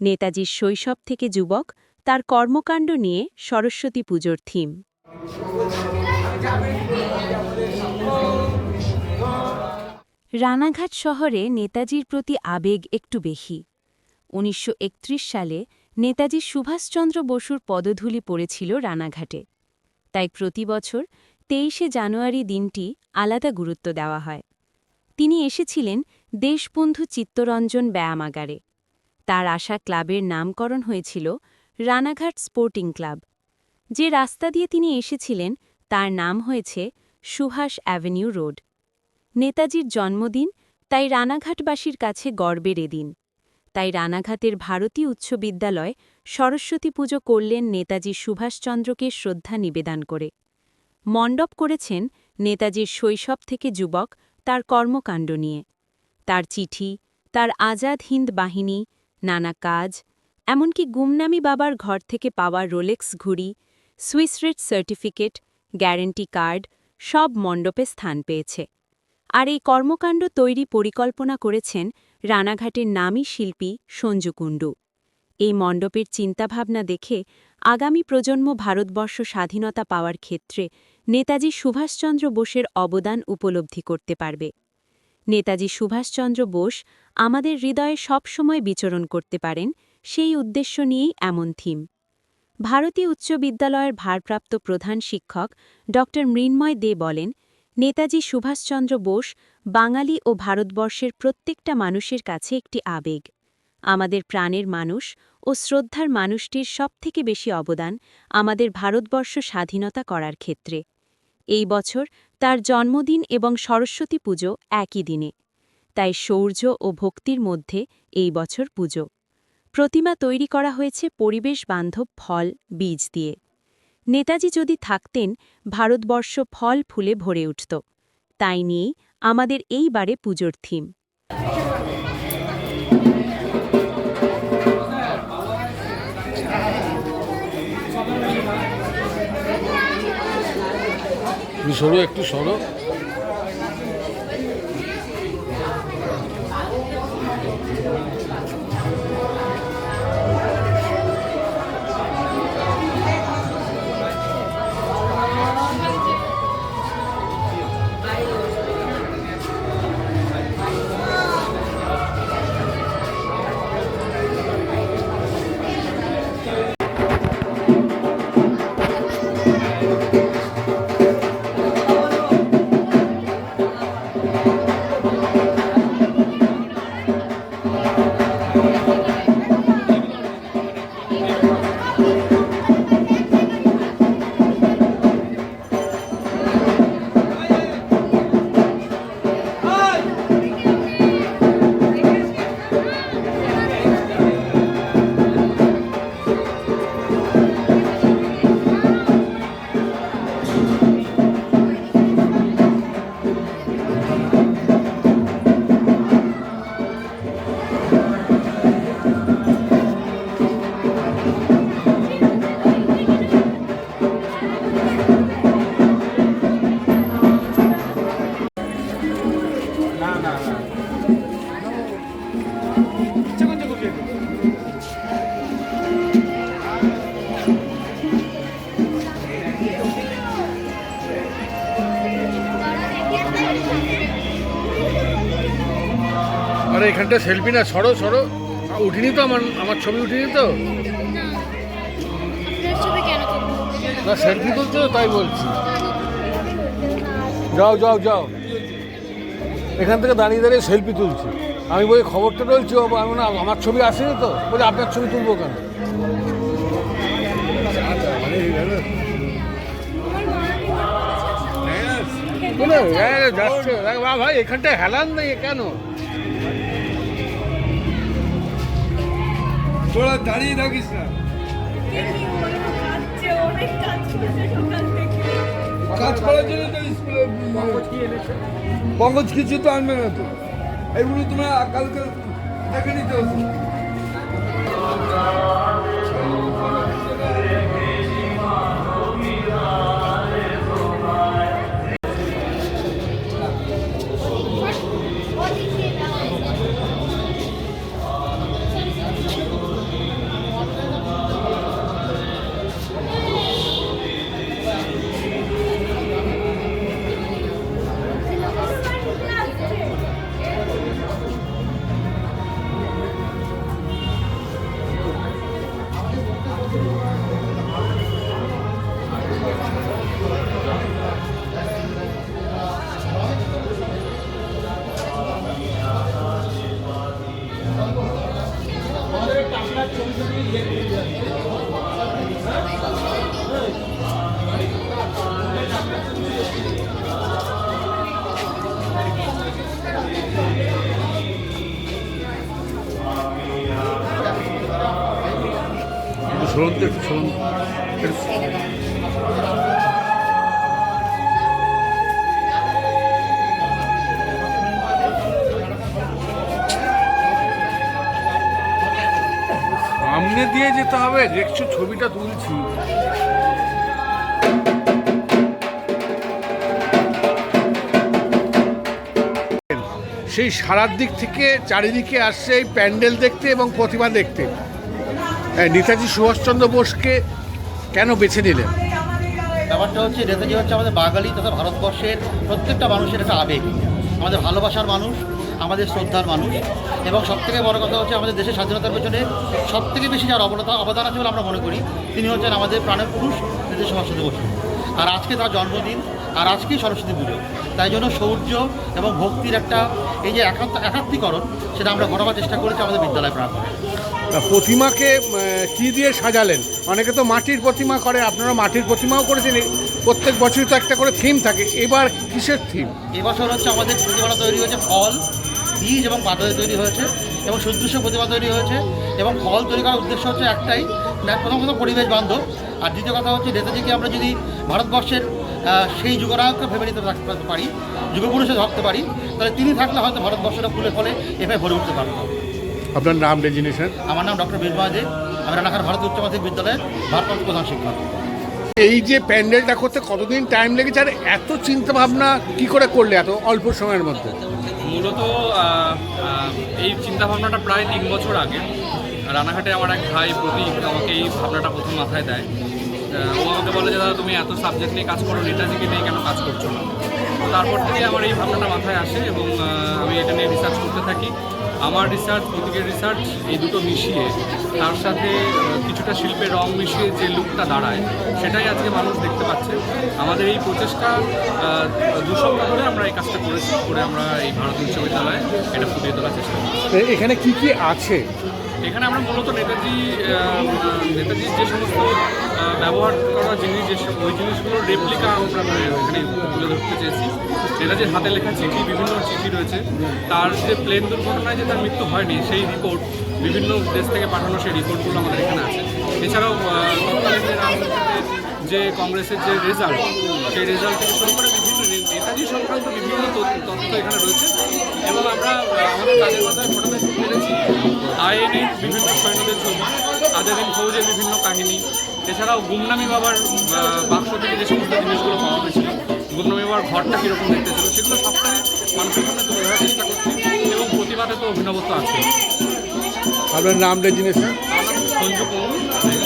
নেতাজির শৈশব থেকে যুবক, তার কর্মকাণ্ড নিয়ে সরস্বতী পুজোর থিম। রানাঘাট শহরে নেতাজির প্রতি আবেগ একটু বেশি। উনিশশো একত্রিশ সালে নেতাজি সুভাষচন্দ্র বসুর পদধূলি পড়েছিল রানাঘাটে। তাই প্রতি বছর তেইশে জানুয়ারি দিনটি আলাদা গুরুত্ব দেওয়া হয়। তিনি এসেছিলেন দেশবন্ধু চিত্তরঞ্জন ব্যায়ামাগারে। তার আশা ক্লাবের নামকরণ হয়েছিল রানাঘাট স্পোর্টিং ক্লাব। যে রাস্তা দিয়ে তিনি এসেছিলেন, তার নাম হয়েছে সুহাস অ্যাভিনিউ রোড। নেতাজির জন্মদিন, তাই রানাঘাটবাসীর কাছে গর্বের এদিন। তাই রানাঘাটের ভারতীয় উচ্চ বিদ্যালয় সরস্বতী পুজো করলেন নেতাজি সুভাষচন্দ্রকে শ্রদ্ধা নিবেদন করে। মণ্ডপ করেছেন নেতাজির শৈশব থেকে যুবক তার কর্মকাণ্ড নিয়ে। তার চিঠি, তার আজাদ হিন্দ বাহিনী নানা কাজ, এমনকি গুমনামি বাবার ঘর থেকে পাওয়া রোলেক্স ঘুড়ি, Swiss rate certificate, guarantee card, সব মণ্ডপে স্থান পেয়েছে। আর এই কর্মকাণ্ড তৈরি পরিকল্পনা করেছেন রানাঘাটের নামী শিল্পী সঞ্জু কুণ্ডু। এই মণ্ডপের চিন্তাভাবনা দেখে আগামী প্রজন্ম ভারতবর্ষ স্বাধীনতা পাওয়ার ক্ষেত্রে নেতাজি সুভাষচন্দ্র বোসের অবদান উপলব্ধি করতে পারবে। নেতাজি সুভাষচন্দ্র বোস আমাদের হৃদয়ে সবসময় বিচরণ করতে পারেন সেই উদ্দেশ্য নিয়েই এমন থিম। ভারতীয় উচ্চ বিদ্যালয়ের ভারপ্রাপ্ত প্রধান শিক্ষক ড. মৃন্ময় দে বলেন, নেতাজি সুভাষচন্দ্র বোস বাঙালি ও ভারতবর্ষের প্রত্যেকটা মানুষের কাছে একটি আবেগ। আমাদের প্রাণের মানুষ ও শ্রদ্ধার মানুষটির সবথেকে বেশি অবদান আমাদের ভারতবর্ষ স্বাধীনতা করার ক্ষেত্রে। এই বছর তার জন্মদিন এবং সরস্বতী পুজো একই দিনে। তাই শৌর্য ও ভক্তির মধ্যে এই বছর পুজো। প্রতিমা তৈরি করা হয়েছে পরিবেশ বান্ধব ফল, বীজ দিয়ে। নেতাজি যদি থাকতেন, ভারতবর্ষ ফল ফুলে ভরে উঠত। তাই নিয়েই আমাদের এইবারে পুজোর থিম। তুমি সরো একটু সরো। আরে এখানটা সেলফি না সরো সরো। উঠিনি তো আমার আমার ছবি উঠিনি তো? না সেলফি তুলছো তো তাই বলছি। যাও যাও যাও। এখান থেকে দাঁড়িয়ে দাঁড়িয়ে সেলফি তুলছি। আমি বলি খবরটা বলছি ও আমি না আমার ছবি আসেনি তো। বলি আপনার ছবি তুলবো কেন? বলে, এ, যাচ্ছে। দেখ, বা ভাই এখানটায় হেলান নেই কেন? তোরা দাঁড়িয়ে থাকিস না। কাজ করার জন্য তো স্কুলে পঙ্কজ কিছু তো আনবে না তো। এগুলো তোমার কালকে দেখে নিতে হতো Gesundheit, Gesundheit, Gesundheit. একটু- যেতে হবে। দেখছ ছবিটা তুলছি। সেই সারার দিক থেকে চারিদিকে আসছে এই প্যান্ডেল দেখতে এবং প্রতিমা দেখতে। হ্যাঁ, নেতাজি সুভাষচন্দ্র বোসকে কেন বেছে নিলেন? ব্যাপারটা হচ্ছে নেতাজি হচ্ছে আমাদের বাঙালি তথা ভারতবর্ষের প্রত্যেকটা মানুষের একটা আবেগ। আমাদের ভালোবাসার মানুষ আমাদের শ্রদ্ধার মানুষ। এবং সবথেকে বড় কথা হচ্ছে আমাদের দেশের স্বাধীনতার পেছনে সবথেকে বেশি যার অবদান অবদান আছে বলে আমরা মনে করি তিনি হচ্ছেন আমাদের প্রাণের পুরুষ নেতাজি সুভাষচন্দ্র বসু। আর আজকে তার জন্মদিন আর আজকেই সরস্বতী পুজো। তাই জন্য শৌর্য এবং ভক্তির একটা এই যে একান্ত একাত্মীকরণ সেটা আমরা ঘটাবার চেষ্টা করেছি আমাদের বিদ্যালয় প্রাঙ্গণে। প্রতিমাকে কি দিয়ে সাজালেন? অনেকে তো মাটির প্রতিমা করে আপনারা মাটির প্রতিমাও করেছেন। প্রত্যেক বছরই তো একটা করে থিম থাকে। এবার কিসের থিম এবছর হচ্ছে আমাদের প্রতিমা তৈরি হয়েছে ফল। বীজ এবং পাতা তৈরি হয়েছে এবং সুদৃশ্য প্রতিমা তৈরি হয়েছে এবং ফল তৈরি করার উদ্দেশ্য হচ্ছে একটাই প্রথম কথা পরিবেশ বান্ধব। আর দ্বিতীয় কথা হচ্ছে নেতাজিকে আমরা যদি ভারতবর্ষের সেই যুগরায়ককে ভেবে নিতে থাকতে পারি যুগপুরুষে ধরতে পারি তাহলে তিনি থাকলে হয়তো ভারতবর্ষটা ফুলে ফলে এভাবে ভরে উঠতে পারত। আপনার নাম রেজিনেশন আমার নাম ডক্টর বীরমা দে। আমি রানাঘাট ভারত উচ্চ মাধ্যমিক বিদ্যালয়ের ভারপ্রাপ্ত প্রধান শিক্ষক। এই যে প্যান্ডেলটা করতে কতদিন টাইম লেগেছে আর এত চিন্তা ভাবনা কি করে করলে এত অল্প সময়ের মধ্যে? মূলত এই চিন্তা এই চিন্তাভাবনাটা প্রায় তিন বছর আগে। রানাঘাটে আমার এক ভাই প্রতীক আমাকে এই ভাবনাটা প্রথম মাথায় দেয়। ও আমাকে বলে যে, দাদা, তুমি এত সাবজেক্ট নিয়ে কাজ করো নেতাজিকে নিয়ে কেন কাজ করছ না? তারপর থেকে আমার এই ভাবনাটা মাথায় আসে এবং আমি এটা নিয়ে রিসার্চ করতে থাকি। আমার রিসার্চ প্রতীকের রিসার্চ এই দুটো মিশিয়ে, তার সাথে কিছুটা শিল্পের রং মিশিয়ে যে লুকটা দাঁড়ায়, সেটাই আজকে মানুষ দেখতে পাচ্ছে। আমাদের এই প্রচেষ্টা দু সপ্তাহ ধরে আমরা এই কাজটা করেছি, করে আমরা এই ভারত বিশ্ববিদ্যালয়ে এটা ফুটিয়ে তোলার চেষ্টা করছি। এখানে কি কি আছে? এখানে আমরা মূলত নেতাজি নেতাজির যে সমস্ত ব্যবহার করা জিনিস, যে ওই জিনিসগুলোর রেপ্লিকা আমরা এখানে তুলে ধরতে চেয়েছি। নেতাজির হাতে লেখা চিঠি, বিভিন্ন চিঠি রয়েছে। তার যে প্লেন দুর্ঘটনায় যে তার মৃত্যু হয়নি, সেই রিপোর্ট বিভিন্ন দেশ থেকে পাঠানো সেই রিপোর্টগুলো আমাদের এখানে আছে। এছাড়াও যে কংগ্রেসের যে রেজাল্ট সেই রেজাল্ট থেকে শুরু করে নেতাজি সংক্রান্ত বিভিন্ন তথ্য তথ্য এখানে রয়েছে। এবং আমরা আমাদের কাজের মাধ্যমে ফটোতে পেরেছি। আইএনের বিভিন্ন সৈন্যদের ছবি আজাদিন ফৌজের বিভিন্ন কাহিনী এছাড়াও গুমনামি বাবার বাক্স থেকে যে সমস্ত জিনিসগুলো পাওয়া গেছিল গুমনামি বাবার ঘরটা কীরকম দেখতে ছিল সেগুলো সবটাই মানুষের সামনে তুলে ধরার চেষ্টা করছি এবং প্রতিবাদে তো অভিনবত্ব আছে। আপনার নামটা আমার সঞ্জু কুমুর।